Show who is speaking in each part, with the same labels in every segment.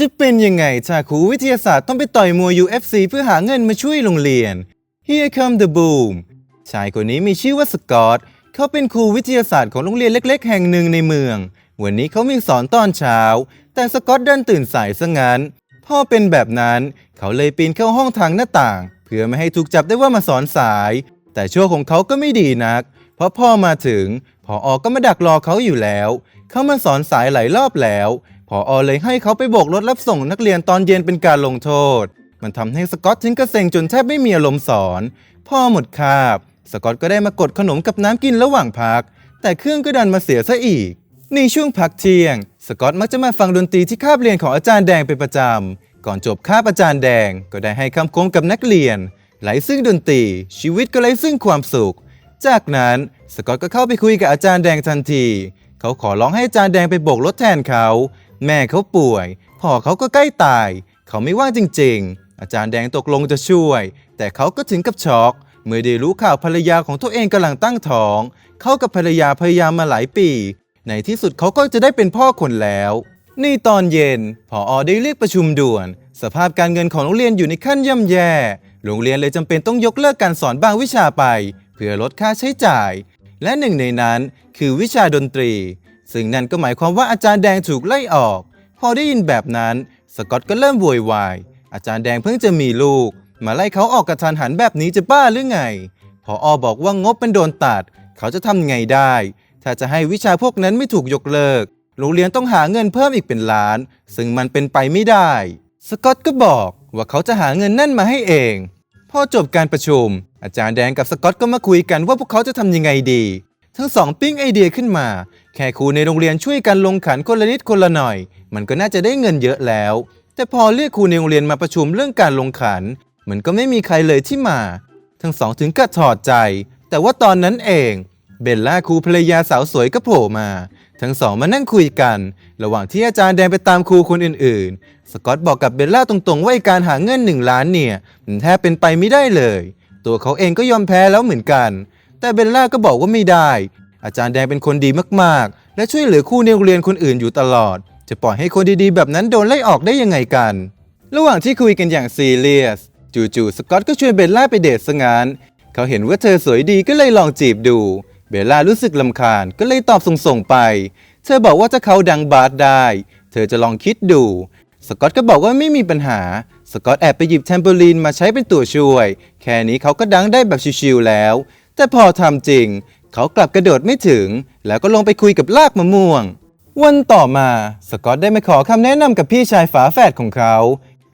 Speaker 1: จะเป็นยังไงถ้าครูวิทยาศาสตร์ต้องไปต่อยมวย UFC เพื่อหาเงินมาช่วยโรงเรียน Here come the boom ชายคนนี้มีชื่อว่าสกอตเขาเป็นครูวิทยาศาสตร์ของโรงเรียนเล็ก ๆ แห่งหนึ่งในเมือง วันนี้เขามีสอนตอนเช้า แต่สกอตดันตื่นสายซะงั้นพ่อเป็นแบบนั้นเขาเลยปีนเข้าห้องทางหน้าต่าง เพื่อไม่ให้ถูกจับได้ว่ามาสอนสาย แต่ชั่วของเขาก็ไม่ดีนัก เพราะพ่อมาถึงพอออกก็มาดักรอเขาอยู่แล้ว เขามาสอนสายหลายรอบแล้ว พออเลยให้เขาไปโบกรถรับส่งนักเรียนตอนเย็นเป็นการลงโทษ มันทำให้สกอตถึงกระเซ็งจนแทบไม่มีอารมณ์สอน พ่อหมดคาบ สกอตก็ได้มากดขนมกับน้ำกินระหว่างพัก แต่เครื่องก็ดันมาเสียซะอีก ในช่วงพักเที่ยง สกอตมักจะมาฟังดนตรีที่คาบเรียนของอาจารย์แดงเป็นประจำ ก่อนจบคาบอาจารย์แดง ก็ได้ให้คำคมกับนักเรียนไหลซึ่งดนตรี ชีวิตก็ไหลซึ่งความสุข จากนั้นสกอตก็เข้าไปคุยกับอาจารย์แดงทันที เขาขอร้องให้อาจารย์แดงไปโบกรถแทนเขา แม่เขาป่วย พ่อเขาก็ใกล้ตาย เขาไม่ว่างจริง ๆ อาจารย์แดงตกลงจะช่วย แต่เขาก็ถึงกับช็อกเมื่อได้รู้ข่าวภรรยาของตัวเองกำลังตั้งท้อง เขากับภรรยาพยายามมาหลายปี ในที่สุดเขาก็จะได้เป็นพ่อคนแล้ว นี่ตอนเย็นผออได้เรียกประชุมด่วน สภาพการเงินของโรงเรียนอยู่ในขั้นย่ำแย่ โรงเรียนเลยจำเป็นต้องยกเลิกการสอนบางวิชาไป เพื่อลดค่าใช้จ่าย และหนึ่งในนั้นคือวิชาดนตรี ซึ่งนั่นก็หมายความว่าอาจารย์แดงถูกไล่ออก พอได้ยินแบบนั้น สกอตก็เริ่มโวยวาย อาจารย์แดงเพิ่งจะมีลูก มาไล่เขาออกกระทันหันแบบนี้จะบ้าหรือไง พออบอกว่างบเป็นโดนตัด เขาจะทำไงได้ ถ้าจะให้วิชาพวกนั้นไม่ถูกยกเลิก โรงเรียนต้องหาเงินเพิ่มอีกเป็นล้าน ซึ่งมันเป็นไปไม่ได้ สกอตก็บอกว่าเขาจะหาเงินนั่นมาให้เอง พอจบการประชุม อาจารย์แดงกับสกอตก็มาคุยกันว่าพวกเขาจะทำยังไงดี ทั้งสองปิ้งไอเดียขึ้นมา แค่ครูในโรงเรียนช่วยกันลงขันคนละนิดคนละหน่อย มันก็น่าจะได้เงินเยอะแล้ว แต่พอเรียกครูในโรงเรียนมาประชุมเรื่องการลงขัน มันก็ไม่มีใครเลยที่มา ทั้งสองถึงกับถอดใจ แต่ว่าตอนนั้นเอง เบลล่าครูภรรยาสาวสวยก็โผล่มา ทั้งสองมานั่งคุยกัน ระหว่างที่อาจารย์แดงไปตามครูคนอื่นๆ สกอตบอกกับเบลล่าตรงๆว่าการหาเงินหนึ่งล้านเนี่ยมันแทบเป็นไปไม่ได้เลย ตัวเขาเองก็ยอมแพ้แล้วเหมือนกัน แต่เบลล่าก็บอกว่าไม่ได้ อาจารย์แดงเป็นคนดีมากๆ และช่วยเหลือครูในโรงเรียนคนอื่นอยู่ตลอด จะปล่อยให้คนดีๆ แบบนั้นโดนไล่ออกได้ยังไงกัน ระหว่างที่คุยกันอย่างซีเรียส จู่ๆสกอตก็ชวนเบลล่าไปเดทซะงั้นเขาเห็นว่าเธอสวยดีก็เลยลองจีบดู เบลล่ารู้สึกลำคาญก็เลยตอบส่งๆไป เธอบอกว่าถ้าเขาดังบาสได้ เธอจะลองคิดดู สกอตก็บอกว่าไม่มีปัญหา สกอตแอบไปหยิบแทมโปลีนมาใช้เป็นตัวช่วย แค่นี้เขาก็ดังได้แบบชิวๆแล้ว แต่พอทำจริง เขากลับกระโดดไม่ถึง แล้วก็ลงไปคุยกับลากมะม่วง วันต่อมาสกอตได้มาขอคำแนะนำกับพี่ชายฝาแฝดของเขา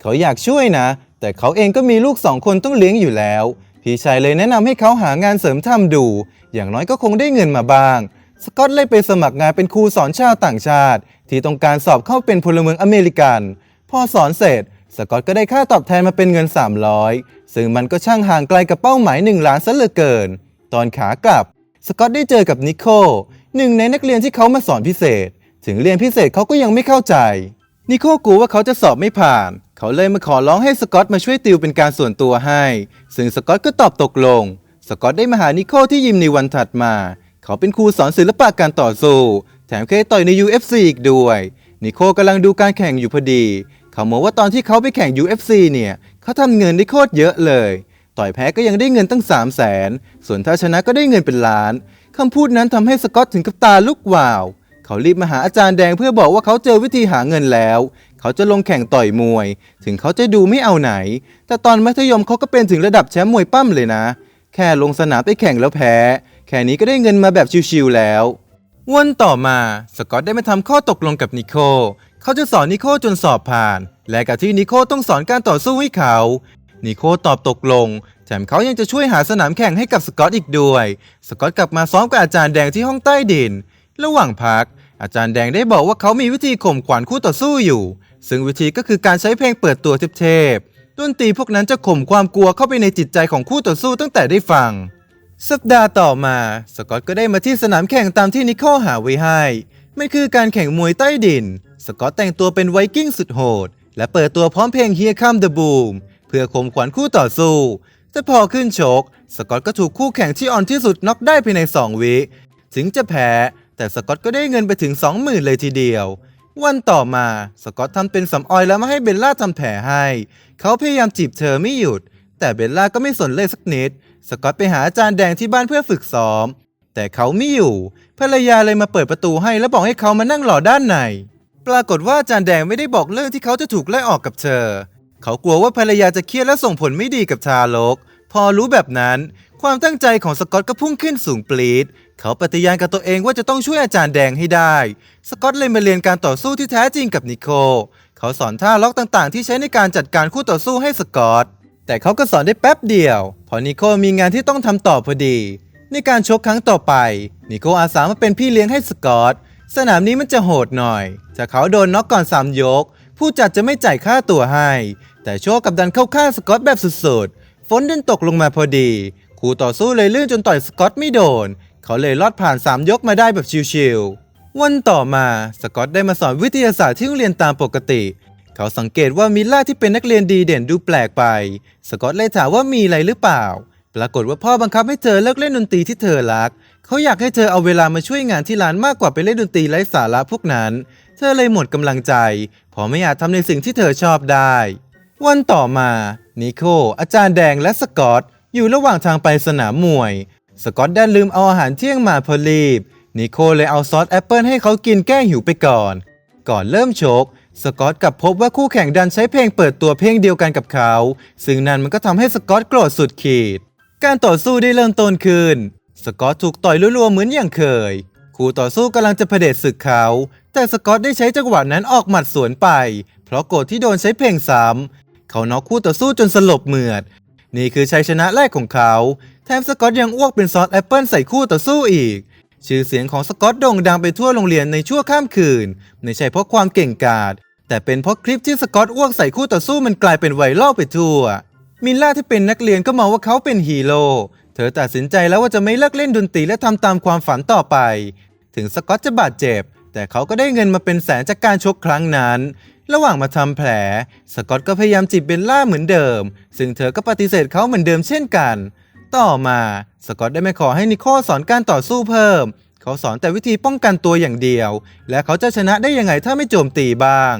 Speaker 1: เขาอยากช่วยนะ แต่เขาเองก็มีลูกสองคนต้องเลี้ยงอยู่แล้ว พี่ชายเลยแนะนำให้เขาหางานเสริมทำดู อย่างน้อยก็คงได้เงินมาบ้าง สกอตเลยไปสมัครงานเป็นครูสอนชาวต่างชาติ ที่ต้องการสอบเข้าเป็นพลเมืองอเมริกัน พอสอนเสร็จสกอตก็ได้ค่าตอบแทนมาเป็นเงิน 300 ซึ่งมันก็ช่างห่างไกลกับเป้าหมาย 1 ล้านซะเหลือเกิน ตอนขากลับ สกอตได้เจอกับนิโคลหนึ่งในนักเรียนที่เขามาสอนพิเศษ ถึงเรียนพิเศษเขาก็ยังไม่เข้าใจ นิโคลกลัวว่าเขาจะสอบไม่ผ่าน เขาเลยมาขอร้องให้สกอตมาช่วยติวเป็นการส่วนตัวให้ ซึ่งสกอตก็ตอบตกลง สกอตได้มาหานิโคลที่ยิมในวันถัดมา เขาเป็นครูสอนศิลปะการต่อสู้ แถมเคยต่อยใน UFC อีกด้วย นิโคลกำลังดูการแข่งอยู่พอดี เขาบอกว่าตอนที่เขาไปแข่ง UFC เนี่ย เขาทำเงินได้โคตรเยอะเลย ต่อยแพ้ก็ยังได้เงินตั้ง 3 0 0แสนส่วนถ้าชนะก็ได้เงินเป็นล้านคำพูดนั้นทำให้สกอตถึงกับตาลุกวาว เขารีบมาหาอาจารย์แดงเพื่อบอกว่าเขาเจอวิธีหาเงินแล้ว เขาจะลงแข่งต่อยมวย ถึงเขาจะดูไม่เอาไหน แต่ตอนมัธยมเขาก็เป็นถึงระดับแชมป์มวยปั้มเลยนะ แค่ลงสนามไปแข่งแล้วแพ้ แค่นี้ก็ได้เงินมาแบบชิวๆแล้ว วันต่อมาสกอตได้มาทำข้อตกลงกับนิโคลเขาจะสอนนิโคลจนสอบผ่าน และกับที่นิโคลต้องสอนการต่อสู้ให้เขา นิโคลตอบตกลง แถมเขายังจะช่วยหาสนามแข่งให้กับสกอตอีกด้วย สกอตกลับมาซ้อมกับอาจารย์แดงที่ห้องใต้ดิน ระหว่างพัก อาจารย์แดงได้บอกว่าเขามีวิธีข่มขวัญคู่ต่อสู้อยู่ ซึ่งวิธีก็คือการใช้เพลงเปิดตัวเทพๆดนตรีพวกนั้นจะข่มความกลัวเข้าไปในจิตใจของคู่ต่อสู้ตั้งแต่ได้ฟัง สัปดาห์ต่อมา สกอตก็ได้มาที่สนามแข่งตามที่นิโคลหาไว้ให้มันคือการแข่งมวยใต้ดิน สกอตแต่งตัวเป็นไวกิ้งสุดโหด และเปิดตัวพร้อมเพลง Here Come the Boom พื่อข่มขวัญคู่ต่อสู้ แต่พอขึ้นชก สกอตก็ถูกคู่แข่งที่อ่อนที่สุดน็อกได้ภายใน 2 วิ ถึงจะแพ้ แต่สกอตก็ได้เงินไปถึง 20,000 เลยทีเดียว วันต่อมาสกอตทำเป็นสำออยแล้วมาให้เบลล่าทำแผลให้ เขาพยายามจีบเธอไม่หยุด แต่เบลล่าก็ไม่สนเลยสักนิด สกอตไปหาอาจารย์แดงที่บ้านเพื่อฝึกซ้อม แต่เขาไม่อยู่ ภรรยาเลยมาเปิดประตูให้แล้วบอกให้เขามานั่งรอด้านในปรากฏว่าอาจารย์แดงไม่ได้บอกเรื่องที่เขาจะถูกไล่ออกกับเธอ เขากลัวว่าภรรยาจะเครียดและส่งผลไม่ดีกับทารก พอรู้แบบนั้น ความตั้งใจของสกอตก็พุ่งขึ้นสูงปรีด เขาปฏิญาณกับตัวเองว่าจะต้องช่วยอาจารย์แดงให้ได้ สกอตเลยมาเรียนการต่อสู้ที่แท้จริงกับนิโคลเขาสอนท่าล็อกต่างๆ ที่ใช้ในการจัดการคู่ต่อสู้ให้สกอต แต่เขาก็สอนได้แป๊บเดียวเพอนิโคลมีงานที่ต้องทำต่อพอดี ในการชกครั้งต่อไป นิโคลอาสามาเป็นพี่เลี้ยงให้สกอตสนามนี้มันจะโหดหน่อย ถ้าเขาโดนน็อกก่อนสามยก ผู้จัดจะไม่จ่ายค่าตั๋วให้ แต่โชคกับดันเข้าข้างสกอตแบบสุดๆ ฝนดันตกลงมาพอดี คู่ต่อสู้เลยลื่นจนต่อยสกอตไม่โดน เขาเลยลอดผ่าน 3 ยกมาได้แบบชิวๆ วันต่อมาสกอตได้มาสอนวิทยาศาสตร์ที่โรงเรียนตามปกติ เขาสังเกตว่ามิลล่าที่เป็นนักเรียนดีเด่นดูแปลกไป สกอตเลยถามว่ามีอะไรหรือเปล่า ปรากฏว่าพ่อบังคับให้เธอเลิกเล่นดนตรีที่เธอรัก เขาอยากให้เธอเอาเวลามาช่วยงานที่ร้านมากกว่าไปเล่นดนตรีไร้สาระพวกนั้น เธอเลยหมดกำลังใจพราะไม่อาจทำในสิ่งที่เธอชอบได้ วันต่อมา นิโค อาจารย์แดงและสกอตอยู่ระหว่างทางไปสนามมวย สกอตดันลืมเอาอาหารเที่ยงมาพอรีบ นิโคเลยเอาซอสแอปเปิลให้เขากินแก้หิวไปก่อน ก่อนเริ่มชก สกอตกลับพบว่าคู่แข่งดันใช้เพลงเปิดตัวเพลงเดียวกันกับเขา ซึ่งนั่นมันก็ทำให้สกอตโกรธสุดขีด การต่อสู้ได้เริ่มต้นขึ้น สกอตถูกต่อยรัวๆเหมือนอย่างเคย คู่ต่อสู้กำลังจะเผด็จศึกเขา แต่สกอตได้ใช้จังหวะนั้นออกหมัดสวนไป เพราะโกรธที่โดนใช้เพลงซ้ำเขาน็อกคู่ต่อสู้จนสลบเหมือด นี่คือชัยชนะแรกของเขา แถมสกอตยังอ้วกเป็นซอสแอปเปิลใส่คู่ต่อสู้อีก ชื่อเสียงของสกอตโด่งดังไปทั่วโรงเรียนในชั่วข้ามคืนไม่ใช่เพราะความเก่งกาจแต่เป็นเพราะคลิปที่สกอตอ้วกใส่คู่ต่อสู้มันกลายเป็นไวรัลไปทั่ว มิลล่าที่เป็นนักเรียนก็มองว่าเขาเป็นฮีโร่ เธอตัดสินใจแล้วว่าจะไม่เลิกเล่นดนตรีและทำตามความฝันต่อไป ถึงสกอตจะบาดเจ็บ แต่เขาก็ได้เงินมาเป็นแสนจากการชกครั้งนั้น ระหว่างมาทำแผล สกอตก็พยายามจีบเบลล่าเหมือนเดิม ซึ่งเธอก็ปฏิเสธเขาเหมือนเดิมเช่นกัน ต่อมา สกอตได้ไม่ขอให้นิโคลสอนการต่อสู้เพิ่ม เขาสอนแต่วิธีป้องกันตัวอย่างเดียว และเขาจะชนะได้ยังไงถ้าไม่โจมตีบ้าง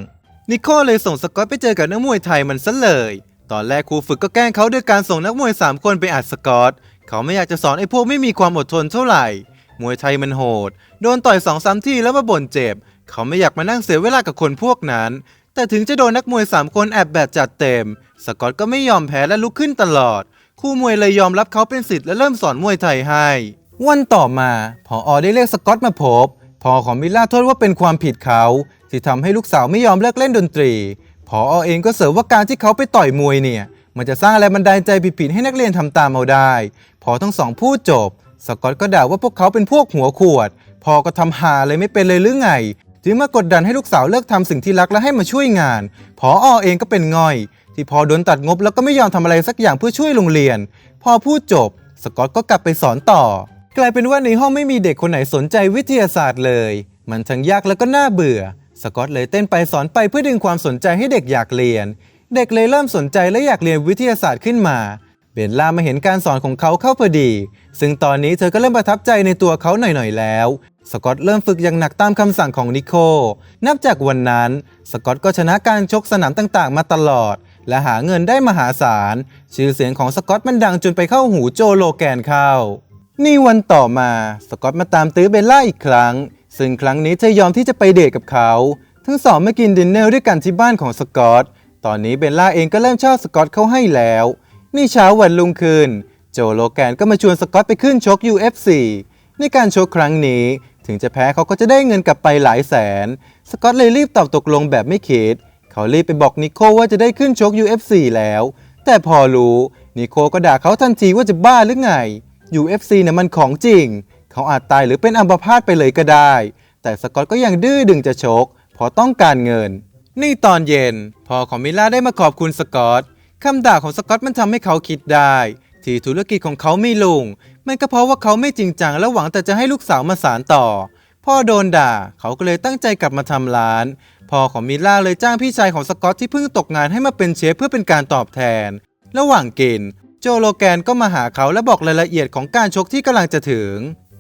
Speaker 1: นิโคลเลยส่งสกอตไปเจอกับนักมวยไทยมันซะเลย ตอนแรกครูฝึกก็แกล้งเขาด้วยการส่งนักมวย3คนไปอัดสกอต เขาไม่อยากจะสอนไอ้พวกไม่มีความอดทนเท่าไหร่ มวยไทยมันโหด โดนต่อยสองสามที่แล้วมาบ่นเจ็บ เขาไม่อยากมานั่งเสียเวลากับคนพวกนั้น แต่ถึงจะโดนนักมวย3คนแอบแบบจัดเต็ม สกอตก็ไม่ยอมแพ้และลุกขึ้นตลอด คู่มวยเลยยอมรับเขาเป็นศิษย์และเริ่มสอนมวยไทยให้ วันต่อมาพออได้เรียกสกอตมาพบพอของมิล่าโทษว่าเป็นความผิดเขา ที่ทำให้ลูกสาวไม่ยอมเลิกเล่นดนตรีพออเองก็เสริมว่าการที่เขาไปต่อยมวยเนี่ย มันจะสร้างแรงบันดาลใจผิดๆให้นักเรียนทำตามเอาได้ พอทั้งสองพูดจบ สกอตก็ด่าว่าพวกเขาเป็นพวกหัวขวด พอก็ทำหาเลยไม่เป็นเลยหรือไง จึงมากดดันให้ลูกสาวเลิกทำสิ่งที่รักและให้มาช่วยงาน พออเองก็เป็นง่อย ที่พอโดนตัดงบแล้วก็ไม่ยอมทำอะไรสักอย่างเพื่อช่วยโรงเรียน พอพูดจบ สกอตก็กลับไปสอนต่อ กลายเป็นว่าในห้องไม่มีเด็กคนไหนสนใจวิทยาศาสตร์เลย มันทั้งยากแล้วก็น่าเบื่อ สกอตเลยเต้นไปสอนไปเพื่อดึงความสนใจให้เด็กอยากเรียน เด็กเลยเริ่มสนใจและอยากเรียนวิทยาศาสตร์ขึ้นมา เบลล่ามาเห็นการสอนของเขาเข้าพอดี ซึ่งตอนนี้เธอก็เริ่มประทับใจในตัวเขาหน่อยๆแล้ว สกอตเริ่มฝึกอย่างหนักตามคำสั่งของนิโคลนับจากวันนั้น สกอตก็ชนะการชกสนามต่างๆ มาตลอด และหาเงินได้มหาศาล ชื่อเสียงของสกอตมันดังจนไปเข้าหูโจโลแกนเข้า นี่วันต่อมา สกอตมาตามตื้อเบลล่าอีกครั้ง ซึ่งครั้งนี้เธอยอมที่จะไปเดทกับเขา ทั้งสองมากินดินเนอร์ด้วยกันที่บ้านของสกอต ตอนนี้เบลล่าเองก็เริ่มชอบสกอตเขาให้แล้ว นี่เช้าวันรุ่งขึ้นโจโลแกนก็มาชวนสกอตไปขึ้นชก UFC ในการชกครั้งนี้ ถึงจะแพ้เขาก็จะได้เงินกลับไปหลายแสน สกอตเลยรีบตอบตกลงแบบไม่คิด เขารีบไปบอกนิโคลว่าจะได้ขึ้นชก UFC แล้ว แต่พอรู้นิโคลก็ด่าเขาทันทีว่าจะบ้าหรือไง UFC เนี่ยมันของจริง เขาอาจตายหรือเป็นอัมพาตไปเลยก็ได้ แต่สกอตก็ยังดื้อดึงจะชกเพราะต้องการเงิน นี่ตอนเย็นพ่อของมิล่าได้มาขอบคุณสกอตคำด่าของสกอตมันทำให้เขาคิดได้ ที่ธุรกิจของเขาไม่ลุงมันก็เพราะว่าเขาไม่จริงจังและหวังแต่จะให้ลูกสาวมาสานต่อ พ่อโดนด่าเขาก็เลยตั้งใจกลับมาทำร้าน พ่อของมิลล่าเลยจ้างพี่ชายของสกอตที่เพิ่งตกงานให้มาเป็นเชฟเพื่อเป็นการตอบแทน ระหว่างกินโจโลแกนก็มาหาเขาและบอกรายละเอียดของการชกที่กำลังจะถึง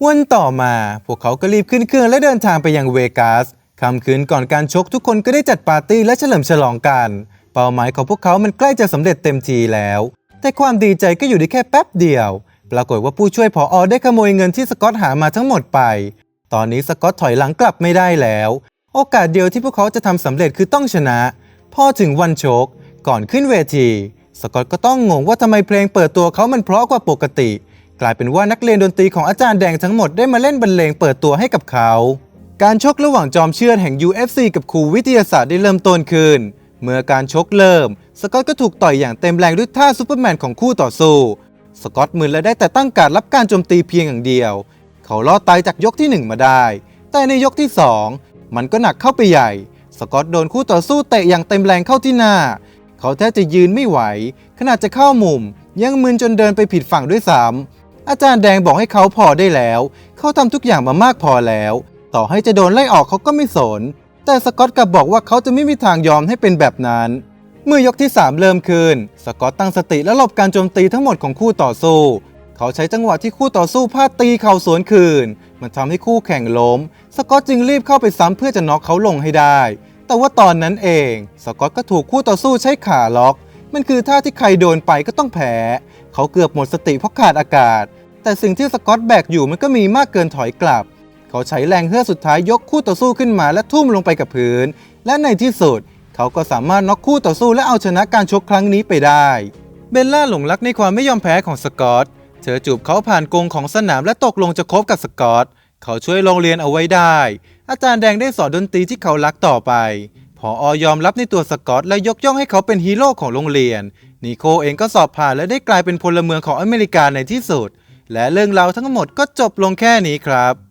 Speaker 1: วันต่อมา พวกเขาก็รีบขึ้นเครื่องและเดินทางไปยังเวกัส คำคืนก่อนการชกทุกคนก็ได้จัดปาร์ตี้และเฉลิมฉลองกัน เป้าหมายของพวกเขามันใกล้จะสำเร็จเต็มทีแล้ว แต่ความดีใจก็อยู่ได้แค่แป๊บเดียว ปรากฏว่าผู้ช่วยผออได้ขโมยเงินที่สกอตหามาทั้งหมดไป ตอนนี้สกอตถอยหลังกลับไม่ได้แล้ว โอกาสเดียวที่พวกเขาจะทำสำเร็จคือต้องชนะ พอถึงวันชก ก่อนขึ้นเวที สกอตก็ต้องงงว่าทำไมเพลงเปิดตัวเขามันเพราะกว่าปกติ กลายเป็นว่านักเรียนดนตรีของอาจารย์แดงทั้งหมดได้มาเล่นบรรเลงเปิดตัวให้กับเขา การชกระหว่างจอมเชือดแห่ง UFC กับครูวิทยาศาสตร์ได้เริ่มต้นขึ้น เมื่อการชกเริ่ม สกอตก็ถูกต่อยอย่างเต็มแรงด้วยท่าซูเปอร์แมนของคู่ต่อสู้ สกอตมึนและได้แต่ตั้งการรับการโจมตีเพียงอย่างเดียว เขาลอดตายจากยกที่ 1 มาได้ แต่ในยกที่ 2 มันก็หนักเข้าไปใหญ่ สกอตโดนคู่ต่อสู้เตะอย่างเต็มแรงเข้าที่หน้า เขาแทบจะยืนไม่ไหว ขนาดจะเข้ามุม ยังมึนจนเดินไปผิดฝั่งด้วยซ้ำอาจารย์แดงบอกให้เขาพอได้แล้ว เขาทำทุกอย่างมามากพอแล้ว ต่อให้จะโดนไล่ออกเขาก็ไม่สน แต่สกอตกลับบอกว่าเขาจะไม่มีทางยอมให้เป็นแบบนั้น เมื่อยกที่ 3 เริ่มขึ้นสกอตตั้งสติและหลบการโจมตีทั้งหมดของคู่ต่อสู้ เขาใช้จังหวะที่คู่ต่อสู้พลาดตีเข่าสวนคืน มันทำให้คู่แข่งล้ม สกอตจึงรีบเข้าไปซ้ำเพื่อจะน็อกเขาลงให้ได้ แต่ว่าตอนนั้นเอง สกอตก็ถูกคู่ต่อสู้ใช้ขาล็อก มันคือท่าที่ใครโดนไปก็ต้องแพ้ เขาเกือบหมดสติเพราะขาดอากาศ แต่สิ่งที่สกอตแบกอยู่มันก็มีมากเกินถอยกลับ เขาใช้แรงเฮือกสุดท้ายยกคู่ต่อสู้ขึ้นมาและทุ่มลงไปกับพื้น และในที่สุด เขาก็สามารถน็อกคู่ต่อสู้และเอาชนะการชกครั้งนี้ไปได้ เบลล่าหลงรักในความไม่ยอมแพ้ของสกอตเธอจูบเขาผ่านกรงของสนามและตกลงจะคบกับสกอตเขาช่วยโรงเรียนเอาไว้ได้ อาจารย์แดงได้สอนดนตรีที่เขารักต่อไปพออยอมรับในตัวสกอตและยกย่องให้เขาเป็นฮีโร่ของโรงเรียน นิโคเองก็สอบผ่านและได้กลายเป็นพลเมืองของอเมริกาในที่สุด และเรื่องราวทั้งหมดก็จบลงแค่นี้ครับ